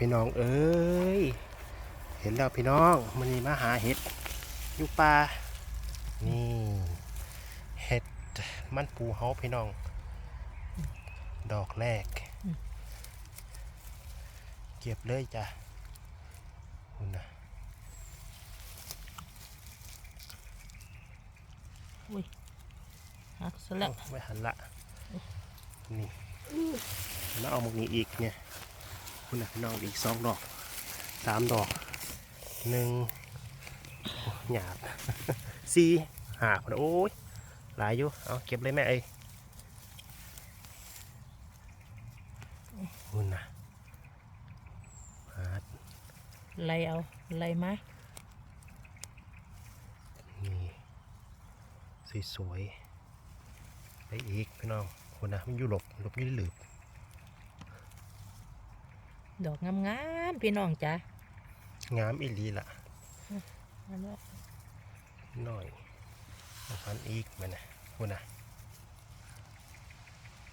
พี่น้องเอ้ย เห็นแล้วพี่น้องมันนี่มาหาเห็ดอยู่ป่านี่เห็ดมันปูเฮาพี่น้อง ดอกแรก เก็บเลยจ้ะคุณนะหักซะแล้วเอาไม่หันละนี่แล้วเอาหมกนี้อีกเนี่ย คุณนะพี่น้องอีกสองดอกสามดอกหนึ่งโอ้หยาบสี่ห้าคนโอ้ยหลายอยู่เอาเก็บเลยแม่เอ้ยคุณนะหาไล่เอาไล่มานี่สวยๆไปอีกพี่น้องคุณนะมันอยู่หลบหลบอยี่หลืบ ดอกงามๆพี่น้องจ้ะงามอีหลีละอันนี้หน่อยพันอีกมันนะคุณนะ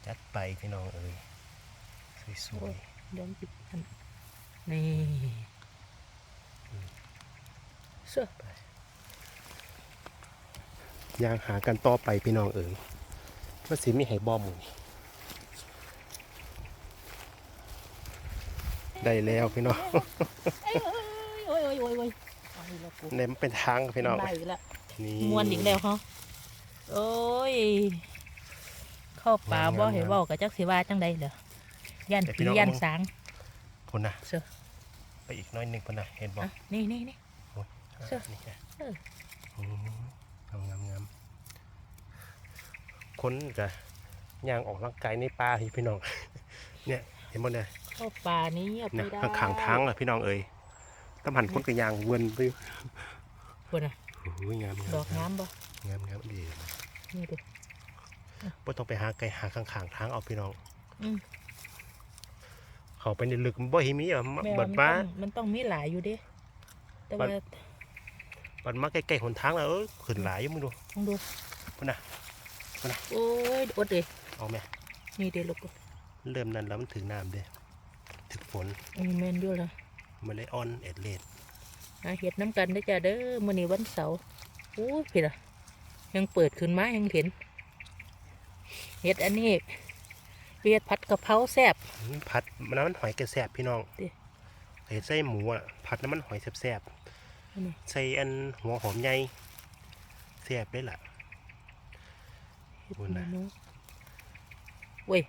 จัดไปพี่น้องเอ้ยสวยเดี๋ยวจิบอันนี่เสื้อๆย่างหากันต่อไปพี่น้องเอ้ยว่าสิมีไห้บอมหมูนี่ ได้แล้วพี่น้องเอ้ยโอ้ยโอ้ยโอ้ยโอ้ยเอาอีกแล้วกูเนี่ยมันเป็นทางพี่น้องได้อีกแล้วนี่มวนอีกแล้วฮะโอ้ย เข้าป่าบ่เห็นว่ากับจักสิว่าจังใดเหรอย่านผีย่านสางคุณนะเสื้อไปอีกหน้อยหนึ่งคุณนะเห็นบอกอะนี่นี่นี่เสื้อนี่ไงเอออืมงามงามงามคนจะย่างออกร่างกายในป่าพี่พี่น้อง เนี่ยเห็นหมดเนี่ย เข้าป่านี้เงียบเนี่ยไม่ได้ข้างๆทางอะพี่น้องเอ้ยตำหันคนกับยางเวนไปคนน่ะโอ้ยงามงามดอกงามบ่งามงามดีนี่ดิไ่ต้องไปหาไกลหาข้างๆทางเอาพี่น้องอืมเขาไปในลึกมันบ่เห็นมีอะแม่บัว่าดมันมาต้องมันต้องมีหลายอยู่เด้แต่บัว่าดบัดมาใกล้ๆหนทางแล้วเออขึ้นหลายอยู่มึงดูลองดูพุ่นน่ะพุ่นน่ะโอ้ยอดเลยเอาไหมนี่เด้ลูกเริ่มนั้นแล้วมันถึงน้ำเด้ ถึงฝนมีแมนด้วยล่ะมันเลยอ่อนเอ็ดเลดหาเห็ดน้ำกันได้อจ้าเด้อมื้อนี้วันเสาร์โอ้ยพี่ล่ะ ยังเปิดขึ้นมายังเห็นเห็ดอันนี้เห็ดผัดกะเพราแซ่บอืมผัดมันน้ำมันหอยกระแสบพี่น้องติใส่ไส้หมูอะผัดน้ำมันหอยแสบอันนี้ๆใส่อันหัวหอมใหญ่แสบเลยล่ะเห็ดโอ้ยเมนะนูเว้ย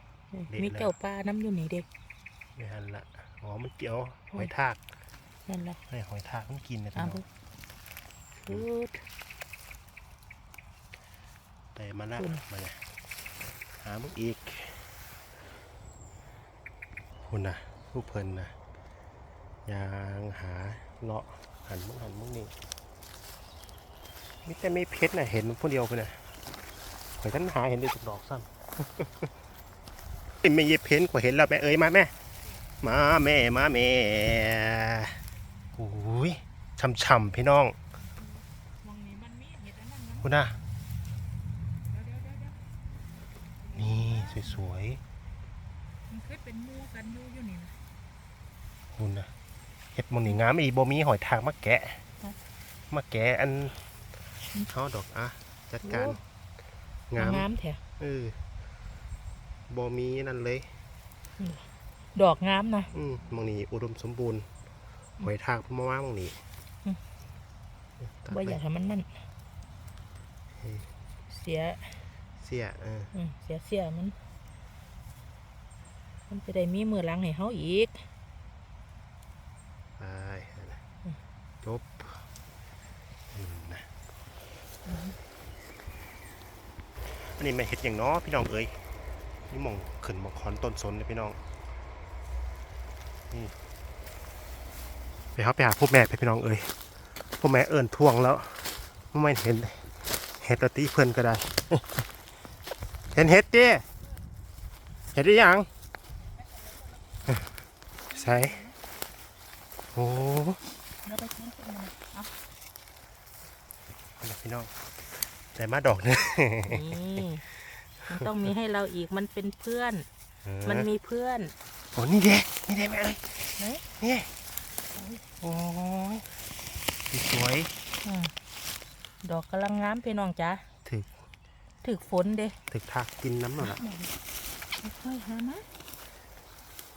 เด็ดมีแล้วเจ้าปลาน้ำอยู่นี่เด็ก ไม่หันละอ๋อมันเกี่ยวหอยทากนั่นแหละให้หอยทากมันกินนะพี่เอาน้องดูดได้มาละคุณมาเนี่ยหามึงอีกคุณนะผู้เพลินนะยางหาเลาะหันมึงหันมึงนี่มิแต่ไม่เพชรน่ะเห็นผู้เดียวไปน่ะข่อยท่านหาเห็นได้จุดดอกซ้ำไม่เย็บเพ้นกว่าเห็นแล้วแม่เอ้ยมาแม่ มาแม่มาแม่โอ้ยช่ำๆพี่น้องมองนี่มันมีเห็ดอันนั้นนะคุณน่ะเดี๋ยวเดี๋ยวเดี๋ยวเดี๋ยวนี่สวยมันเคยเป็นหมูกันอยู่อยู่นี่นะๆคุณน่ะเห็ดหมันนี่งามอีบ่มีหอยทากมาแกะครับมาแกะอันเขาดอกอะจัดการโอ้งามงามแท้เออบ่มีนั่นเลย ดอกงามนะอืมหมองนี้อุดมสมบูรณ์หอยทากมาว่าหมองนี้อืมตัดว่าไปอยากให้มันนั่นเฮ้ยเสีย เสียเอออืมเสียเสียมัน มันจะได้มีมือหลังให้เฮาอีกไปนั่นน่ะจบอืมนะอันนี้ไม่เห็ดอย่างน้อพี่น้องเอ้ยนี่หมองขึ้นหมองคอนต้นสนเลยพี่น้อง นี่ไปครับไปหาพวกแม่ไปพี่น้องเอ้ยพวกแม่เอิญท่วงแล้วไม่เห็นเห็ดละตีเพื่อนก็ได้ เห็นเห็ดดิเห็ดได้ยังใส่โอ้แล้วไปทิ้งเป็นมันเอานี่พี่น้องแต่มาดอกหนึงนี่มันต้องมีให้เราอีกมันเป็นเพื่อน มันมีเพื่อน โอ้นี่เด้นี่เด้แม่เอ้ยไหนนี่โอ้ยสวยอืมดอกกำลังงามพี่น้องจ้าถึกถึกฝนเด้ถึกทักกินน้ำหน่อยละค่อยๆหานะ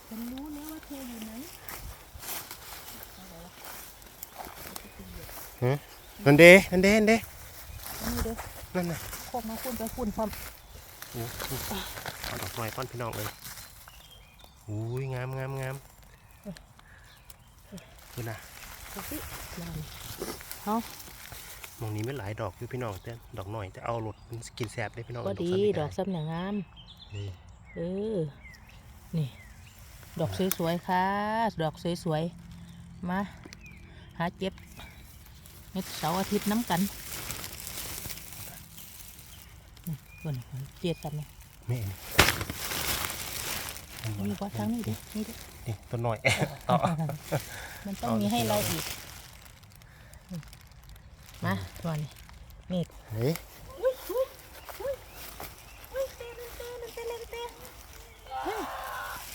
ฉันรู้แล้วว่าเธออยู่ไหนนั่นเด้นั่นเด้นั่นเด้อันนี้เด้อนั่นน่ะโคกมาคุณไปคุณพร้อมโอ้เอาดอกไม้ป้อนพี่น้องเลย อุ้ยงามงามงามดูนะดูสิลานมองนี้ไม่หลายดอกอยู่พี่น้องแต่ดอกหน่อยแต่เอารถมันกินแสบได้พี่น้องก็ดีซ้ำนี่ดอกซ้ำหนังงามนี่เออนี่ดอกสวยๆค่ะ ดอกสวยๆ มาหาเจ็บเม็ดเสาร์อาทิตย์น้ำกันนี่คนเจ็ดกันนะแม่ มีว่าทางนี้ดินี่ดินี่ตัวหน่อยต่อมันต้องเอามีให้ที่เราเราอีกมาตัวนี้นี่เฮ้ย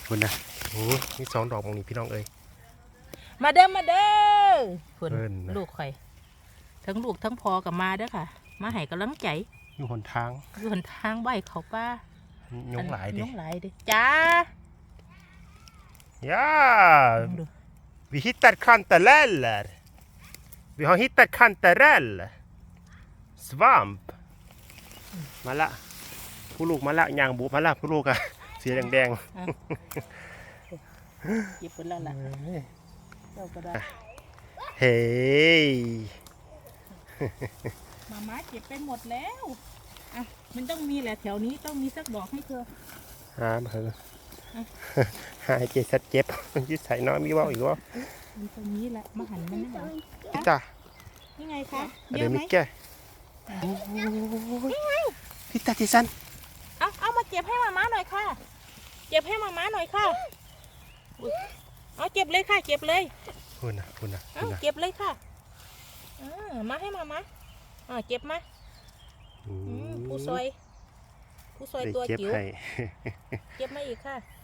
คุณนะโอ้ยนี่สองดอกมองนี้พี่น้องเอ้ยมาเด้อมาเด้อคุณเพิ่นนะลูกข่อย ทั้งลูกทั้งพอกับมาเด้อค่ะ มาให้กำลังใจ อยู่หนทาง อยู่หนทางใบเขาป้ายุงหลายดิยุงหลายดิจ้า Ja, ลองดู vi hittar kantareller. Vi har hittat kantarell. Svamp. มาละ ผู้ลูกมาละยางบุมาละผู้ลูกอะสีแดงหยิบไปแล้วล่ะๆเจ้าก็ได้เฮ้ยมาม้าเก็บไปหมดแล้วอะมันต้องมีแหละแถวนี้ต้องมีสักดอกให้เธอหามาเถอะ หายเจ็บสัดเจ็บยืดใส่น้อยมีเว่าอีกว่ามันตรงนี้แหละมาหันมันนี่เหรอจ้านี่ไงคะอะเยไรอะไหมมิแกพี่ตาจิสันเอาเอามาเก็บให้มาม้าหน่อยค่ะเก็บให้มาม้าหน่อยค่ะอุ๊ยเอาเก็บเลยค่ะเก็บเลยคุณนะคุณนะเอาคุณนะเก็บเลยค่ะอ่ามาให้มาม้าอ่าเก็บมาอือืมมผู้ซอยผู้ซอยได้ตัวเก็บจิ๋วให้เก็บมาอีกค่ะอืม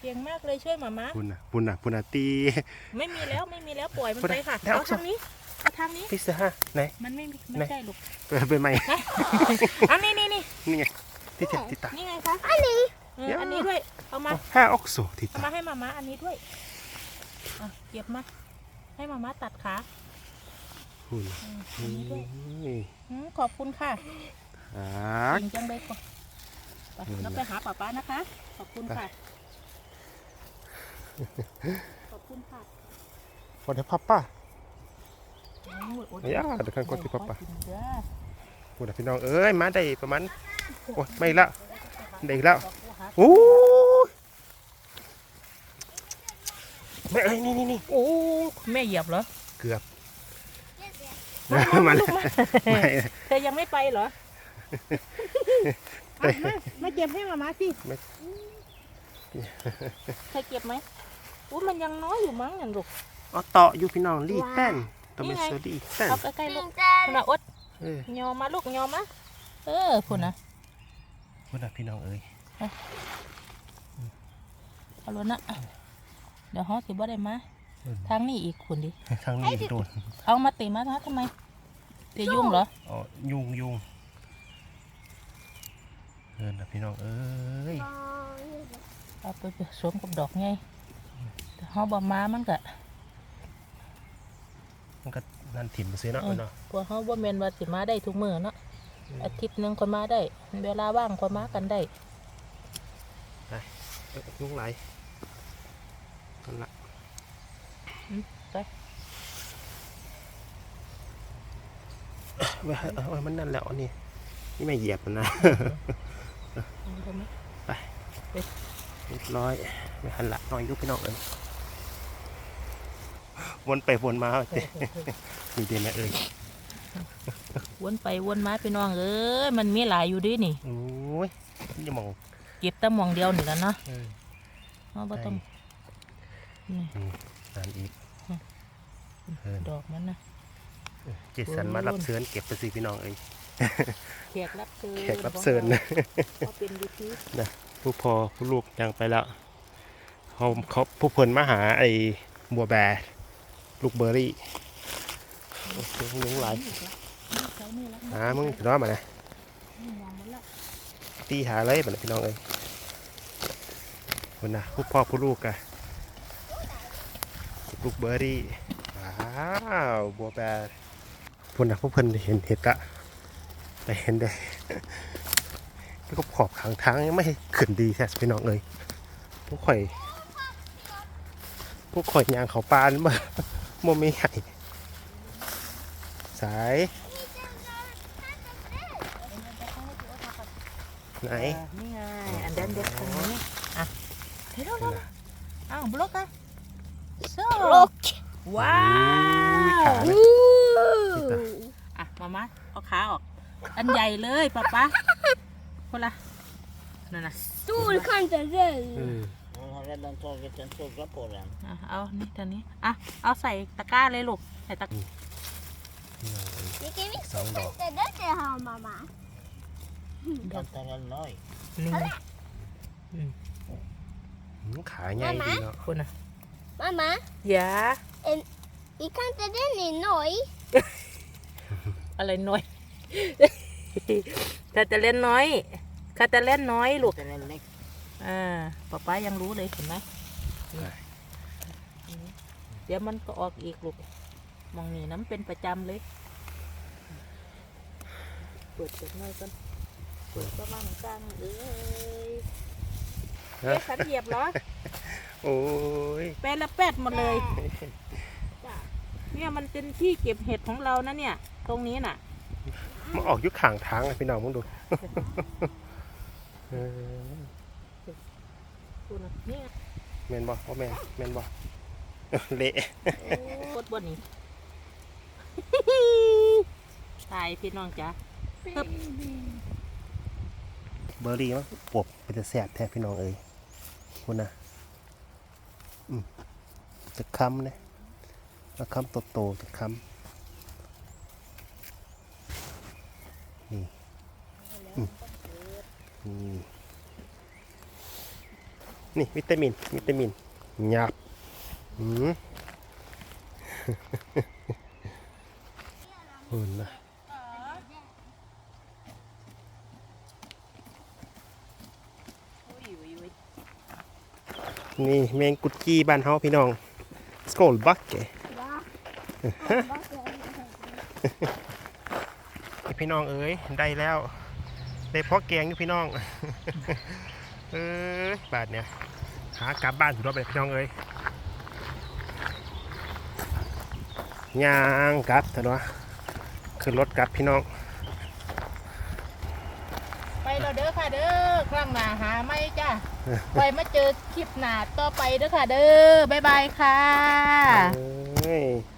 เก่งมากเลยช่วยหมาม้าคุณนะคุณนะคุณนะตี ไม่มีแล้วไม่มีแล้วปล่อยมันพูดไปได้ค่ะได้เอาเอาทางนี้เอาทางนี้พี่เสือฮะไหนมันไม่มีไม่ไหนใช่ลูกเปิดไปใหม่เอานี่นี่นี่นี่ไงที่เจ็ดที่ตานี่ไงคะอันนี้อันนี้ด้วยเอามาห้าออกโซที่เอาตามาให้หมาม้าอันนี้ด้วยอะเก็บมาให้หมาม้าตัดขาคุณอืมอันนี้ด้วยนี่อืมขอบคุณค่ะฮักจริงจังเลยก่อน ไปอืมเราไปหาป้าป้านะคะ ขอบคุณค่ะ ขอบคุณค่ะวันเดพับป้าโอ้ยโอ้ยอย่าเดี๋ยวกันกดที่ป้าป้าขอกินเด้อคุณนะพี่น้องเอ้ยมาได้ประมาณโอ้ยไม่อีกแล้วได้อีกแล้วขอบคุณค่ะโอ้ยแม่เอ้ยนี่นี่นี่โอ้แม่เหยียบเหรอเกือบมามาลูแล้วกมาไม่เธอยังไม่ไปเหรอเอามามาเก็บให้มามาสิไม่ ใครเก็บไหมอู้มันยังน้อยอยู่มั้งอย่างลูก เอาต่ออยู่พี่น้องรีดแป้นต้องเป็นนี่ไง โซดีแป้นเอาใกล้ๆลูกคุณน่ะอดเออยอมาลูกยอมาเออคุณนะคุณนะพี่น้องเอ้ยเอาล้นนะเดี๋ยวเขาสิบ่ได้มาทางนี้อีกคุณดิทางนี้โดนเอามาเตะมาทำไมเตะยุ่งเหรออ๋อยุงยุง เออนะพี่น้องเอ้ยเอาไปผสมกับดอกไงแต่เขาบ่มามันก็มันก็นั่นถิ่มไปซื้อเนาะเออเนาะพวกเขาบ่แม่นว่าสิมาได้ทุกมื้อเนาะอาทิตย์หนึงคนมาได้ เวลาว่างคนมากันได้เอ้ยยุงไหลายนั่นละอืมไปเว้ยเอาเอามันนั่นแล้วอันนี่นี่ไม่เหยียบมันนะเอา ไปไหมเรียบร้อยไม่หันหลังหน่อยอยุพี่น้องเอ้ยวนไปวนมาเจ๊มีเดนไหมเอ้ยวนไปวนมาพี่น้องเอ้ยมันมีหลายอยู่ดินี่โอ้ยอย่ามองเก็บแต่หมองเดียวนี่แหล้วเนาะเออเราบ่ต้องนี่นั่นอีกเออดอกมันนะเจสันมารับเชิญเก็บไปสิพี่น้องเอ้ย แขกรับเชิญแขกรับเชิญนะเขาเป็นยูทูบผู้พอผู้ลูกยังไปแล้วเขาเขาผู้เพิ่นมาหาไอ้บัวแบร์ลูกเบอร์รี่โอ้โหยุงหลายใช้นี่แล้วหามึงพี่น้องมานะมองมันละตีหาเลยบัดนี้พี่น้องเอ้ยคนนะผู้พ่อผู้ลูกอะลูกเบอร์รี่ว้าวบัวแบร์พุ่นนะผู้เพิ่นเห็นเห็ดละ ไปเห็นได้แล้วก็ขอบขางทางยังไม่ขึ้นดีแท้พี่น้องเลยพวกข่อยพวกข่อยยางเขาปานมาโมมีใหญ่สาย ไหนอ่านี่ไง อันเดนเด็ดตรงนี้ อะเฮ้ยเร็วๆอ้าวบล็อกอะโซ่ Look. ว้าอุ้ยขาวไหมอะ มามาเอาขาออก อันใหญ่เลยป๊าป๊าคนละนั่นน่ะ Stor kanske อืม Hon har redan tagit en tugga på den. อะเอานี่ทางนี้อะเอาใส่ตะกร้าเลยลูกใส่ตะ Vilken visst Sån då. inte det det har mamma. Kantarell nöj. นี่อืมขาใหญ่ดีเนาะคนน่ะ Mamma, อย่า vi kan inte den i noj. อะไรน้อย ถ้าจะเล่นน้อยถ้าจะเล่นน้อยลูก Den är läck. อ่าป๊าป๊ายังรู้เลยเห็นไหมเดี๋ยวมันก็ออกอีกลูกมองนี่น้ำเป็นประจำเลย เปิดเปิดหน่อยกันเปิดก็มั่งกลางเอ้ยเอ๊ะฉันเหยียบเหรอ โอ้ยแปดละแปดหมดเลย เนี่ยมันเป็นที่เก็บเห็ดของเรานะเนี่ย ตรงนี้น่ะ มันออกอยุคข่างทางอะพี่น้องมึงดูเออดูนะนี่แมนบ่ว่าแมนแมนบ่เละโคตรบนนี้ตายพี่น้องจ้ะ Hấp. เบอร์รี่มั้งปวบเป็นจะแสบแท้พี่น้องเอ้ยคุณนะอืมจะคำนะมาคำโตๆจะคำนี่อืม นี่นี่วิตามิน วิตามินหยาบอืมหุ่นนะนี่แมงกุดกี้บ้านเฮาพี่น้องสโกลบักเก Va? พี่น้องเอ้ยได้แล้ว ได้เพาะแกงอยู่พี่น้อง เอ้ยบาทเนี่ยหากลับบ้านสุดรอบเลยพี่น้องเอ้ยย่างกลับเถอะเนาะขึ้นรถกลับพี่น้อง ไปเราเด้อค่ะเด้อครั้งหน้าหาไม่จ้ะไปมาเจอคลิปหน้าต่อไปเด้อค่ะเด้อบ๊ายบายค่ะเอ้ยสละ